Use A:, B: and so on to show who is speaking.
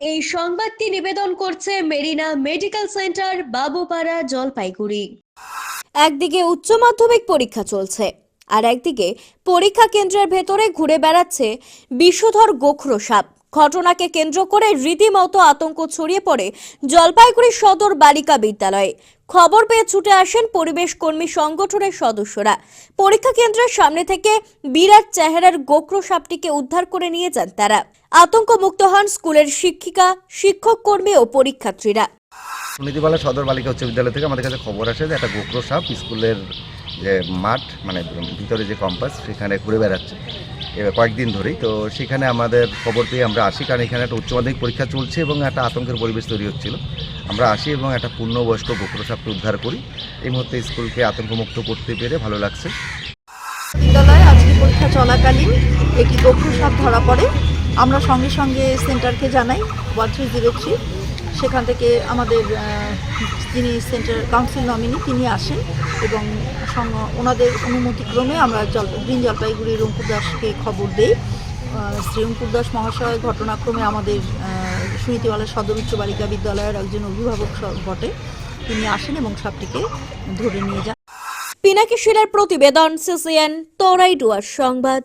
A: এই সংবাদটি নিবেদন করছে Marina medical centre, Babupara, Jalpaiguri.
B: একদিকে উচ্চ মাধ্যমিক পরীক্ষা চলছে, আর একদিকে পরীক্ষা কেন্দ্রের ভেতরে ঘুরে বেড়াচ্ছে বিষধর গোখরো সাপ। ঘটনাকে কেন্দ্র করে রীতিমতো আতঙ্ক ছড়িয়ে পড়ে জলপাইগুড়ি সদর বালিকা বিদ্যালয়ে। খবর পেয়ে ছুটে আসেন পরিবেশ কর্মী সংগঠনের সদস্যরা। পরীক্ষা কেন্দ্রের সামনে থেকে বিরাট চেহারার গোখরো সাপটিকে উদ্ধার করে নিয়ে যান তারা। আতঙ্ক মুক্ত হন স্কুলের শিক্ষিকা, শিক্ষক কর্মী ও পরীক্ষার্থীরা।
C: নীতিবালা সদর বালিকা উচ্চ বিদ্যালয় থেকে আমাদের কাছে খবর আসে যে একটা গোখরো সাপ স্কুলের যে মাঠ মানে ভিতরে যে কম্পাস, সেখানে ঘুরে বেড়াচ্ছে। এবার কয়েকদিন ধরেই। তো সেখানে আমাদের খবর পেয়ে আমরা আসি, কারণ এখানে একটা উচ্চ মাধ্যমিক পরীক্ষা চলছে এবং একটা আতঙ্কের পরিবেশ তৈরি হচ্ছিল। আমরা আসি এবং একটা পূর্ণবয়স্ক গোখরো সাপকে উদ্ধার করি। এই মুহূর্তে স্কুলকে আতঙ্কমুক্ত করতে পেরে ভালো লাগছে।
D: বিদ্যালয়ে আজকে পরীক্ষা চলাকালীন একটি গভীর সাপ ধরা পড়ে। আমরা সঙ্গে সঙ্গে সেন্টারকে জানাই, ওয়ান থ্রি জিরো থ্রি। সেখান থেকে আমাদের যিনি সেন্টার কাউন্সিল নমিনি, তিনি আসেন এবং ওনাদের অনুমতিক্রমে আমরা জল, গ্রিন জলপাইগুড়ি রঙ্কুর দাসকে খবর দিই। শ্রী রঙ্কুর দাস মহাশয় ঘটনাক্রমে আমাদের সুনীতিওয়ালা সদর উচ্চ বালিকা বিদ্যালয়ের একজন অভিভাবক বটে। তিনি আসেন এবং সাপটিকে ধরে নিয়ে যান।
B: পিনাকি শিলার প্রতিবেদন সিসিএন, তরাইডুয়ার সংবাদ।